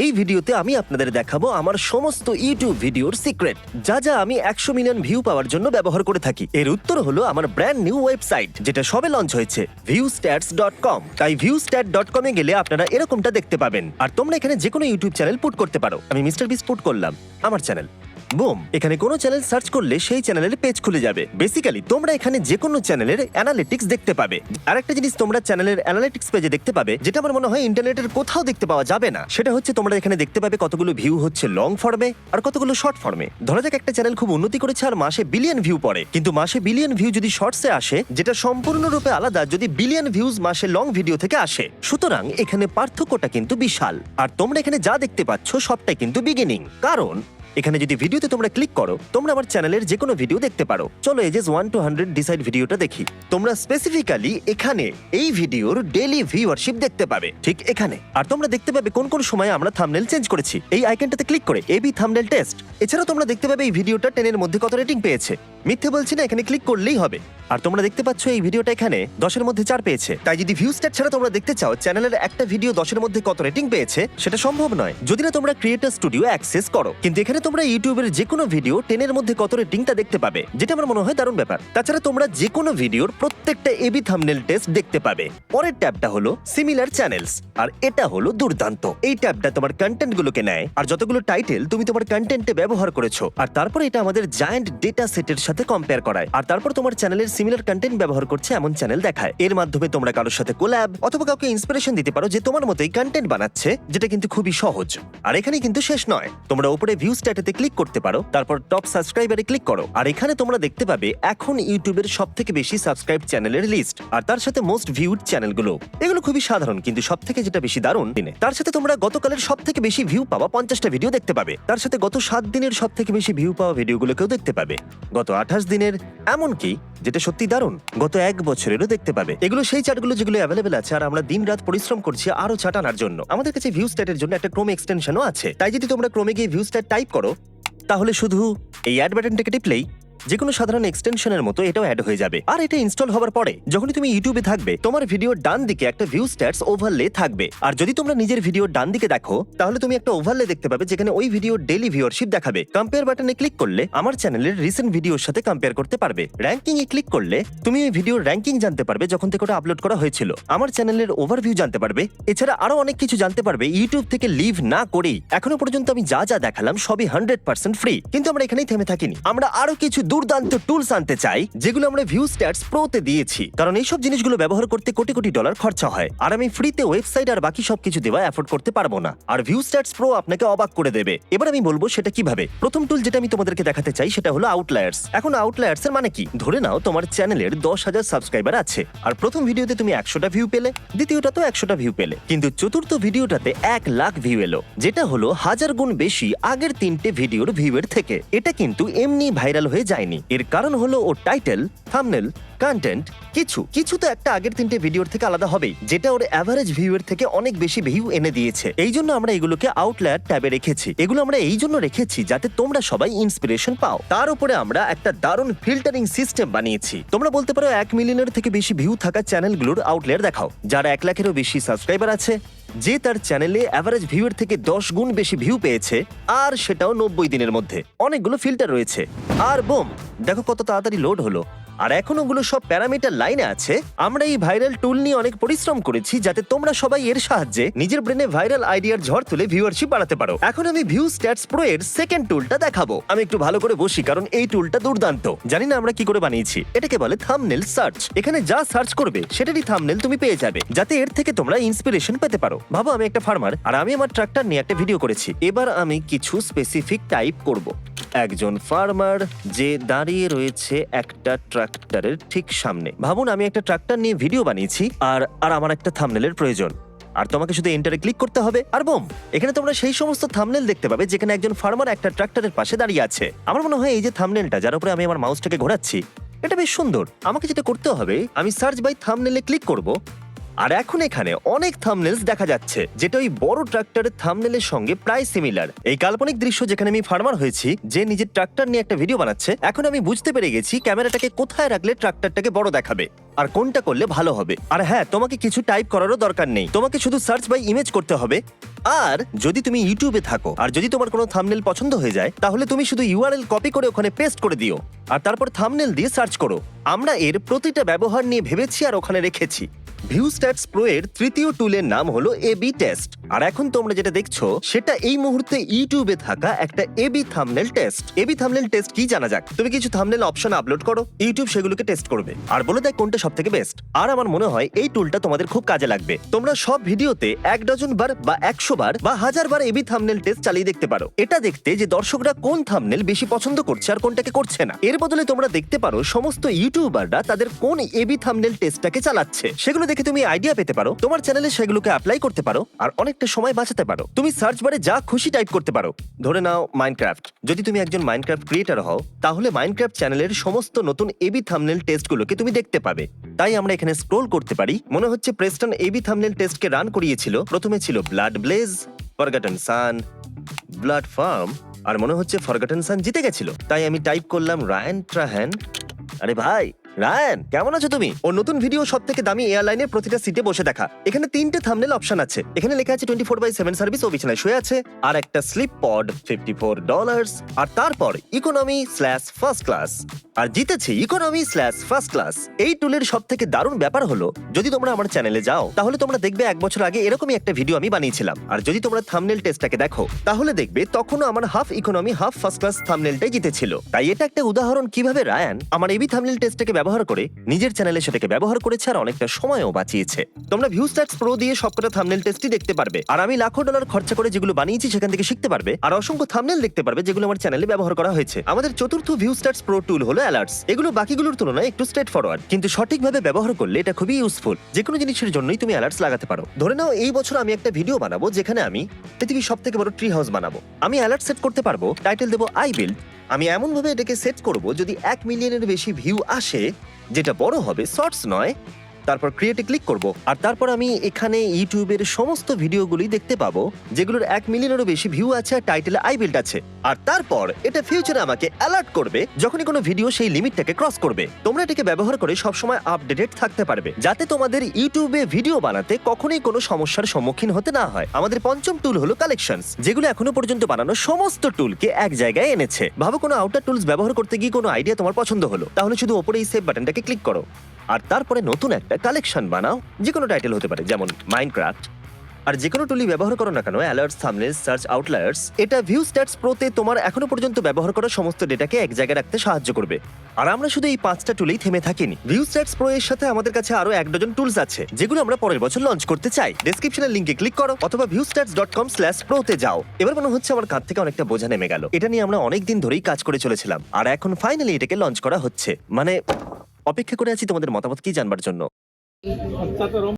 এই ভিডিওতে আমি আপনাদের দেখাবো আমার সমস্ত ইউটিউব ভিডিওর সিক্রেট যা যা আমি একশো মিলিয়ন ভিউ পাওয়ার জন্য ব্যবহার করে থাকি। এর উত্তর হলো আমার ব্র্যান্ড নিউ ওয়েবসাইট যেটা সবে লঞ্চ হয়েছে ভিউস্ট্যাটস ডট কম তাই ভিউস্ট্যাট ডট কমে গেলে আপনারা এরকমটা দেখতে পাবেন। আর তোমরা এখানে যে কোনো ইউটিউব চ্যানেল পুট করতে পারো। আমি মিস্টার বিস পুট করলাম, আমার চ্যানেল বুম, এখানে কোনো চ্যানেল সার্চ করলে সেই চ্যানেলের পেজ খুলে যাবে। বেসিক্যালি তোমরা এখানে যে কোনো চ্যানেলের অ্যানালিটিক্স দেখতে পাবে। আরেকটা জিনিস তোমরা চ্যানেলের অ্যানালিটিক্স পেজে দেখতে পাবে, যেটা আমার মনে হয় ইন্টারনেটের কোথাও দেখতে পাওয়া যাবে না। সেটা হচ্ছে তোমরা এখানে দেখতে পাবে কতগুলো ভিউ হচ্ছে লং ফর্মে আর কতগুলো শর্ট ফর্মে ধরা যাক একটা চ্যানেল খুব উন্নতি করেছে আর মাসে বিলিয়ন ভিউ পড়ে। কিন্তু মাসে বিলিয়ন ভিউ যদি শর্টসে আসে, যেটা সম্পূর্ণরূপে আলাদা, যদি বিলিয়ন ভিউজ মাসে লং ভিডিও থেকে আসে। সুতরাং এখানে পার্থক্যটা কিন্তু বিশাল। আর তোমরা এখানে যা দেখতে পাচ্ছ, সবটাই কিন্তু বিগিনিং কারণ এখানে যদি ভিডিওতে তোমরা ক্লিক করো, তোমরা আমার চ্যানেলের যে কোনো ভিডিও দেখতে পারো। চলো ages one to hundred decide ভিডিওটা দেখি। তোমরা স্পেসিফিক্যালি এখানে এই ভিডিওর ডেলি ভিউয়ারশিপ দেখতে পাবে। ঠিক এখানে। আর তোমরা দেখতে পাবে কোন কোন সময় আমরা থাম্বনেল চেঞ্জ করেছি। এই আইকনটাতে ক্লিক করে এবি থাম্বনেল টেস্ট এছাড়াও তোমরা দেখতে পাবে এই ভিডিওটা টেনের মধ্যে কত রেটিং পেয়েছে। মিথ্যে বলছি না, এখানে ক্লিক করলেই হবে। আর তোমরা দেখতে পাচ্ছ এই ভিডিওটা এখানে দশের মধ্যে চার পেয়েছে। তাই যদি ভিউ স্ট্যাট ছাড়া তোমরা দেখতে চাও চ্যানেলের একটা ভিডিও দশের মধ্যে কত রেটিং পেয়েছে, সেটা সম্ভব নয়। যদি না তোমরা ক্রিয়েটার স্টুডিও অ্যাক্সেস করো। কিন্তু এখানে তোমরা ইউটিউবের যে কোনো ভিডিও টেনের মধ্যে কত তা দেখতে পাবে, যেটা আমার মনে হয় দারুণ ব্যাপার। তাছাড়া তোমরা যে কোনো ভিডিওর প্রত্যেকটা এবি থাম্বনেল টেস্ট দেখতে পাবে। পরের ট্যাবটা হলো সিমিলার চ্যানেলস আর এটা হলো দুর্দান্ত। এই ট্যাবটা তোমার কন্টেন্ট গুলোকে নেয়, আর যতগুলো টাইটেল তুমি তোমার কন্টেন্টে ব্যবহার করেছ, আর তারপর এটা আমাদের জায়ান্ট ডেটা সেটের সাথে কম্পেয়ার করায়, আর তারপর তোমার চ্যানেলের সিমিলার কন্টেন্ট ব্যবহার করছে এমন চ্যানেল দেখায়। এর মাধ্যমে তোমরা কারোর সাথে কোল্যাব অথবা কাউকে ইন্সপিরেশন দিতে পারো যে তোমার মতোই কন্টেন্ট বানাচ্ছে, যেটা কিন্তু খুবই সহজ। আর এখানে কিন্তু শেষ নয়। তোমরা উপরে ভিউ স্ট্যাটাতে ক্লিক করতে পারো, তারপর টপ সাবস্ক্রাইবারে ক্লিক করো। আর এখানে তোমরা দেখতে পাবে এখন ইউটিউবের সব থেকে বেশি সাবস্ক্রাইব চ্যানেলের লিস্ট আর তার সাথে মোস্ট ভিউড চ্যানেলগুলো এগুলো খুবই সাধারণ, কিন্তু সব থেকে যেটা বেশি দারুণ দিনে। তার সাথে তোমরা গতকালের সব থেকে বেশি ভিউ পাওয়া পঞ্চাশটা ভিডিও দেখতে পাবে। তার সাথে গত সাত দিনের সব থেকে বেশি ভিউ পাওয়া ভিডিওগুলোকেও দেখতে পাবে। গত আঠাশ দিনের এমনকি, যেটা সত্যি দারুণ, গত এক বছরেরও দেখতে পাবে। এগুলো সেই চার্টগুলো যেগুলো অ্যাভেলেবেল আছে, আর আমরা দিন রাত পরিশ্রম করছি আরও চাট আনার জন্য। আমাদের কাছে ভিউ স্ট্যাটের জন্য একটা ক্রোম এক্সটেনশনও আছে। তাই যদি তোমরা ক্রোমে গিয়ে ভিউ স্ট্যাট টাইপ করো। তাহলে শুধু এই অ্যাড বাটনটাকে টিপলেই যে কোনো সাধারণ এক্সটেনশনের মতো এটাও অ্যাড হয়ে যাবে। আর এটা ইনস্টল হওয়ার পরে, যখনই তুমি ইউটিউবে থাকবে, তোমার ভিডিওর ডান দিকে একটা ভিউ স্ট্যাটস ওভারলে থাকবে। আর যদি তোমরা নিজের ভিডিওর ডান দিকে দেখো, তাহলে তুমি একটা ওভারলে দেখতে পাবে যেখানে ওই ভিডিওর ডেলি ভিউয়ারশিপ দেখাবে। কম্পেয়ার বাটনে ক্লিক করলে আমার চ্যানেলের রিসেন্ট ভিডিওর সাথে কম্পেয়ার করতে পারবে। র্যাঙ্কিং এ ক্লিক করলে তুমি ওই ভিডিওর র্যাঙ্কিং জানতে পারবে যখন থেকে ওটা আপলোড করা হয়েছিল। আমার চ্যানেলের ওভারভিউ জানতে পারবে। এছাড়া আরও অনেক কিছু জানতে পারবে ইউটিউব থেকে লিভ না করেই। এখনও পর্যন্ত আমি যা যা দেখালাম সবই হান্ড্রেড পার্সেন্ট ফ্রি কিন্তু আমরা এখানেই থেমে থাকিনি। আমরা আরও কিছু দুর্দান্ত টুলস আনতে চাই, যেগুলো আমরা ভিউ স্ট্যাটস প্রোতে দিয়েছি। কারণ এইসব জিনিসগুলো ব্যবহার করতে কোটি কোটি ডলার খরচা হয়। আর আমি ফ্রিতে ওয়েবসাইট আর বাকি সবকিছু দেওয়া অ্যাফোর্ড করতে পারব না। আর ভিউ স্ট্যাটস প্রো আপনাকে অবাক করে দেবে। এবার আমি বলব সেটা কীভাবে? প্রথম টুল যেটা আমি তোমাদেরকে দেখাতে চাই সেটা হলো আউটলায়ার্স এখন আউটলায়ার্স এর মানে কি? ধরে নাও তোমার চ্যানেলের দশ হাজার সাবস্ক্রাইবার আছে। আর প্রথম ভিডিওতে তুমি একশোটা ভিউ পেলে, দ্বিতীয়টা তো একশোটা ভিউ পেলে। কিন্তু চতুর্থ ভিডিওটাতে এক লাখ ভিউ এলো, যেটা হলো হাজার গুণ বেশি আগের তিনটে ভিডিওর ভিউয়ের থেকে। এটা কিন্তু এমনি ভাইরাল হয়ে যায়নি এর কারণ হলো ওর টাইটেল থামনেল কন্টেন্ট কিছু। কিছু তো একটা আগের তিনটে ভিডিওর থেকে আলাদা হবেই, যেটা ওর অ্যাভারেজ ভিউয়ের থেকে অনেক বেশি ভিউ এনে দিয়েছে। এই জন্য আমরা এগুলোকে আউটলায়ার ট্যাবে রেখেছি। এগুলো আমরা এই জন্য রেখেছি যাতে তোমরা সবাই ইন্সপিরেশন পাও। তার উপরে আমরা একটা দারুণ ফিল্টারিং সিস্টেম বানিয়েছি। তোমরা বলতে পারো এক মিলিয়নের থেকে বেশি ভিউ থাকা চ্যানেলগুলোর আউটলেয়ার দেখাও, যারা এক লাখেরও বেশি সাবস্ক্রাইবার আছে যে তার চ্যানেলে অ্যাভারেজ ভিউয়ের থেকে দশ গুণ বেশি ভিউ পেয়েছে, আর সেটাও নব্বই দিনের মধ্যে। অনেকগুলো ফিল্টার রয়েছে। আর বোম, দেখো কত তাড়াতাড়ি লোড হলো। আর এখন ওগুলো সব প্যারামিটার লাইনে আছে, আমরা এই ভাইরাল টুল নিয়ে অনেক পরিশ্রম করেছি যাতে তোমরা সবাই এর সাহায্যে নিজের ব্রেনে ভাইরাল আইডিয়ার ঝড় তুলে ভিউয়ারশিপ বাড়াতে পারো। এখন আমি ভিউ স্ট্যাটস প্রো এর সেকেন্ড টুলটা দেখাবো। আমি একটু ভালো করে বসি, কারণ এই টুলটা দুর্দান্ত। জানি না আমরা কি করে বানিয়েছি। এটাকে বলে থামনেল সার্চ এখানে যা সার্চ করবে, সেটারই থামনেল তুমি পেয়ে যাবে, যাতে এর থেকে তোমরা ইন্সপিরেশন পেতে পারো। ভাবো আমি একটা ফার্মার আর আমি আমার ট্রাক্টর নিয়ে একটা ভিডিও করেছি। এবার আমি কিছু স্পেসিফিক টাইপ করব। একজন ফার্মার যে দাঁড়িয়ে রয়েছে একটা ট্রাক্টরের ঠিক সামনে। ভাবুন, আমি একটা ট্রাক্টর নিয়ে ভিডিও বানিয়েছি, আর আর আমার একটা থামনেলের প্রয়োজন। আর তোমাকে শুধু এন্টারে ক্লিক করতে হবে, আর বোম! এখানে তোমরা সেই সমস্ত থামনেল দেখতে পাবে, যেখানে একজন ফার্মার একটা ট্রাক্টরের পাশে দাঁড়িয়ে আছে। আমার মনে হয় এই যে থামনেলটা, যার উপরে আমি আমার মাউসটাকে ঘোরাচ্ছি, এটা বেশ সুন্দর। আমাকে যেটা করতে হবে, আমি সার্চ বাই থামনেলে ক্লিক করব। আর এখন এখানে অনেক থামনেলস দেখা যাচ্ছে, যেটা ওই বড় ট্রাক্টরের থামনেলের সঙ্গে প্রায় সিমিলার এই কাল্পনিক দৃশ্য যেখানে আমি ফার্মার হয়েছি, যে নিজের ট্রাক্টর নিয়ে একটা ভিডিও বানাচ্ছে, এখন আমি বুঝতে পেরে গেছি ক্যামেরাটাকে কোথায় রাখলে ট্রাক্টরটাকে বড় দেখাবে, আর কোনটা করলে ভালো হবে। আর হ্যাঁ তোমাকে কিছু টাইপ করারও দরকার নেই। তোমাকে শুধু সার্চ বাই ইমেজ করতে হবে। আর যদি তুমি ইউটিউবে থাকো, আর যদি তোমার কোনো থামনেল পছন্দ হয়ে যায়, তাহলে তুমি শুধু ইউআরএল কপি করে ওখানে পেস্ট করে দিও। আর তারপর থামনেল দিয়ে সার্চ করো। আমরা এর প্রতিটা ব্যবহার নিয়ে ভেবেছি আর ওখানে রেখেছি। ভিউ স্ট্যাটস প্রো এর তৃতীয় টুলের নাম হলো এবি টেস্ট। আর এখন তোমরা যেটা দেখছ, সেটা এই মুহূর্তে ইউটিউবে থাকা একটা AB thumbnail test. AB thumbnail test কি জানা যাক? তুমি কিছু থাম্বনেল অপশন আপলোড করো, ইউটিউব সেগুলোকে টেস্ট করবে। আর বলে দেয় কোনটা সব থেকে বেস্ট। আর আমার মনে হয় এই টুলটা তোমাদের খুব কাজে লাগবে। তোমরা সব ভিডিওতে এক ডজন বার বা একশো বার বা হাজার বার এবি থাম্বনেল টেস্ট চালিয়ে দেখতে পারো। এটা দেখতে যে দর্শকরা কোন থাম্বনেল বেশি পছন্দ করছে আর কোনটাকে করছে না। এর বদলে তোমরা দেখতে পারো সমস্ত ইউটিউবাররা তাদের কোন এবি থাম্বনেল টেস্টটাকে চালাচ্ছে। সেগুলো দেখে তুমি আইডিয়া পেতে পারো। তোমার চ্যানেলে সেগুলোকে অ্যাপ্লাই করতে পারো আর অনেকটা সময় বাঁচাতে পারো। তুমি সার্চ বারে যা খুশি টাইপ করতে পারো। ধরে নাও মাইনক্রাফট যদি তুমি একজন মাইনক্রাফট ক্রিয়েটার হও, তাহলে মাইনক্রাফট চ্যানেলের সমস্ত নতুন এবি থামনেল টেস্টগুলোকে তুমি দেখতে পাবে। তাই আমরা এখানে স্ক্রোল করতে পারি। মনে হচ্ছে প্রেস্টন এবি থাম্বনেল টেস্টকে রান করিয়েছিল। প্রথমে ছিল blood blaze forgotten sun blood farm আর মনে হচ্ছে ফরগাটন সান জিতে গেছিল। তাই আমি টাইপ করলাম রায়ান ট্রাহ্যান আরে ভাই রায়ান, কেমন আছো তুমি? ওর নতুন ভিডিও সব থেকে দামি এয়ারলাইনের প্রতিটা সিটে বসে দেখা। এখানে তিনটে থামনেল অপশন আছে। এখানে লেখা আছে twenty four by seven service ও বিছানায় শুয়ে আছে, আর একটা sleep pod fifty four dollars আর তারপর ইকোনমি স্ল্যাশ ফার্স্ট ক্লাস আর জিতেছে ইকোনমি স্ল্যাশ ফার্স্ট ক্লাস এই টুলের সব থেকে দারুণ ব্যাপার হলো, যদি তোমরা আমার চ্যানেলে যাও, তাহলে তোমরা দেখবে এক বছর আগে এরকমই একটা ভিডিও আমি বানিয়েছিলাম। আর যদি তোমরা থামনেল টেস্টটাকে দেখো, তাহলে দেখবে তখনও আমার half economy half first class থামনেলটাই জিতেছিল। তাই এটা একটা উদাহরণ কীভাবে, রায়ান? আমার এবি থামনেল টেস্টটাকে ব্যবহার করে নিজের চ্যানেলে সেটাকে ব্যবহার করেছে আর অনেকটা সময়ও বাঁচিয়েছে। তোমরা ভিউ স্ট্যাটস প্রো দিয়ে সবকটা থামনেল টেস্টই দেখতে পারবে। আর আমি লাখো ডলার খরচা করে যেগুলো বানিয়েছি সেখান থেকে শিখতে পারবে। আর অসংখ্য থামনেল দেখতে পারবে যেগুলো আমার চ্যানেলে ব্যবহার করা হয়েছে। আমাদের চতুর্থ ভিউ স্ট্যাটস প্রো টুল হলো অ্যালার্টস। এগুলো বাকিগুলোর তুলনায় একটু স্ট্রেট ফরওয়ার্ড। কিন্তু সঠিকভাবে ব্যবহার করলে এটা খুবই ইউজফুল যে কোনো জিনিসের জন্যই তুমি অ্যালার্টস লাগাতে পারো। ধরে নাও এই বছর আমি একটা ভিডিও বানাবো যেখানে আমি পৃথিবীর সব থেকে বড় ট্রি হাউস বানাবো। আমি অ্যালার্ট সেট করতে পারব, টাইটেল দেবো আই বিল্ড আমি এমনভাবে এটাকে সেট করব যদি এক মিলিয়নের বেশি ভিউ আসে, যেটা বড় হবে শর্টস নয় তারপর ক্রিয়েটে ক্লিক করব। আর তারপর আমি এখানে ইউটিউবের সমস্ত ভিডিওগুলি দেখতে পাবো, যেগুলোর এক মিলিয়নেরও বেশি ভিউ আছে আর টাইটেলে আই বিল্ড আছে। আর তারপর এটা ফিউচারে আমাকে অ্যালার্ট করবে যখনই কোনো ভিডিও সেই লিমিটটাকে ক্রস করবে। তোমরা এটাকে ব্যবহার করে সবসময় আপডেটেড থাকতে পারবে, যাতে তোমাদের ইউটিউবে ভিডিও বানাতে কখনোই কোনো সমস্যার সম্মুখীন হতে না হয়। আমাদের পঞ্চম টুল হলো কালেকশনস যেগুলো এখনও পর্যন্ত বানানো সমস্ত টুলকে এক জায়গায় এনেছে। ভাবো কোনো আউটার টুলস ব্যবহার করতে গিয়ে কোনো আইডিয়া তোমার পছন্দ হলো, তাহলে শুধু ওপরে এই সেভ বাটনটাকে ক্লিক করো। আর তারপরে নতুন একটা কালেকশন বানাও যে কোনো টাইটেল হতে পারে, যেমন মাইনক্রাফট আর যে কোনো টুলি ব্যবহার করো না কেন অ্যালার্টস থামনেলস সার্চ আউটলায়ার্স এটা ভিউ স্ট্যাটস প্রোতে তোমার এখনও পর্যন্ত ব্যবহার করা সমস্ত ডেটাকে এক জায়গায় রাখতে সাহায্য করবে। আর আমরা শুধু এই পাঁচটা টুলেই থেমে থাকিনি। ভিউ স্ট্যাটস প্রো এর সাথে আমাদের কাছে আরও এক ডজন টুলস আছে, যেগুলো আমরা পরের বছর লঞ্চ করতে চাই। ডেসক্রিপশনের লিংকে ক্লিক করো, অথবা view stats dot com slash প্রোতে যাও। এবার মনে হচ্ছে আমার কাঁধ থেকে অনেকটা বোঝা নেমে গেল। এটা নিয়ে আমরা অনেক দিন ধরেই কাজ করে চলেছিলাম। আর এখন ফাইনালি এটাকে লঞ্চ করা হচ্ছে। মানে অপেক্ষা করে আছি তোমাদের মতামত কি জানবার জন্য?